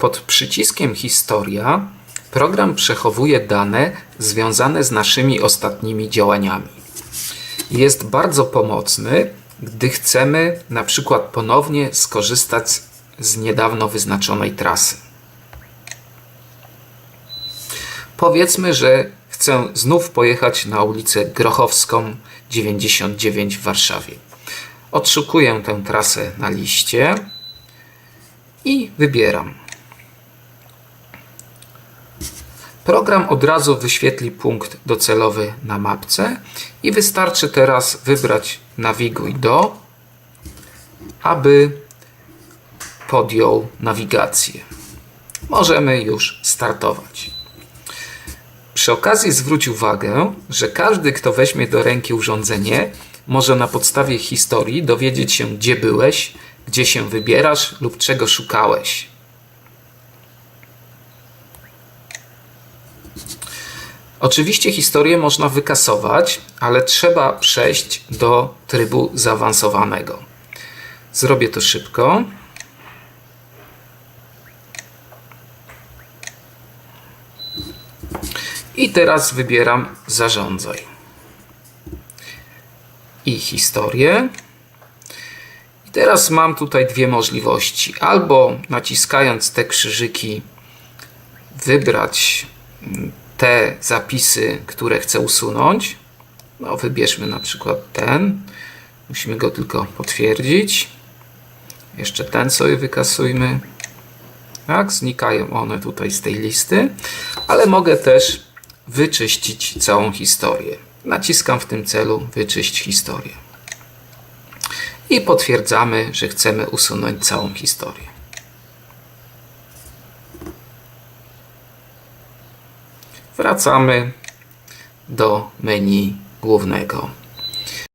Pod przyciskiem Historia program przechowuje dane związane z naszymi ostatnimi działaniami. Jest bardzo pomocny, gdy chcemy na przykład ponownie skorzystać z niedawno wyznaczonej trasy. Powiedzmy, że chcę znów pojechać na ulicę Grochowską 99 w Warszawie. Odszukuję tę trasę na liście i wybieram. Program od razu wyświetli punkt docelowy na mapce i wystarczy teraz wybrać Nawiguj do, aby podjął nawigację. Możemy już startować. Przy okazji zwróć uwagę, że każdy, kto weźmie do ręki urządzenie, może na podstawie historii dowiedzieć się, gdzie byłeś, gdzie się wybierasz lub czego szukałeś. Oczywiście historię można wykasować, ale trzeba przejść do trybu zaawansowanego. Zrobię to szybko. I teraz wybieram zarządzaj. I historię. I teraz mam tutaj dwie możliwości. Albo naciskając te krzyżyki wybrać te zapisy, które chcę usunąć. No, wybierzmy na przykład ten. Musimy go tylko potwierdzić. Jeszcze ten sobie wykasujmy. Tak, znikają one tutaj z tej listy, ale mogę też wyczyścić całą historię. Naciskam w tym celu wyczyść historię. I potwierdzamy, że chcemy usunąć całą historię. Wracamy do menu głównego.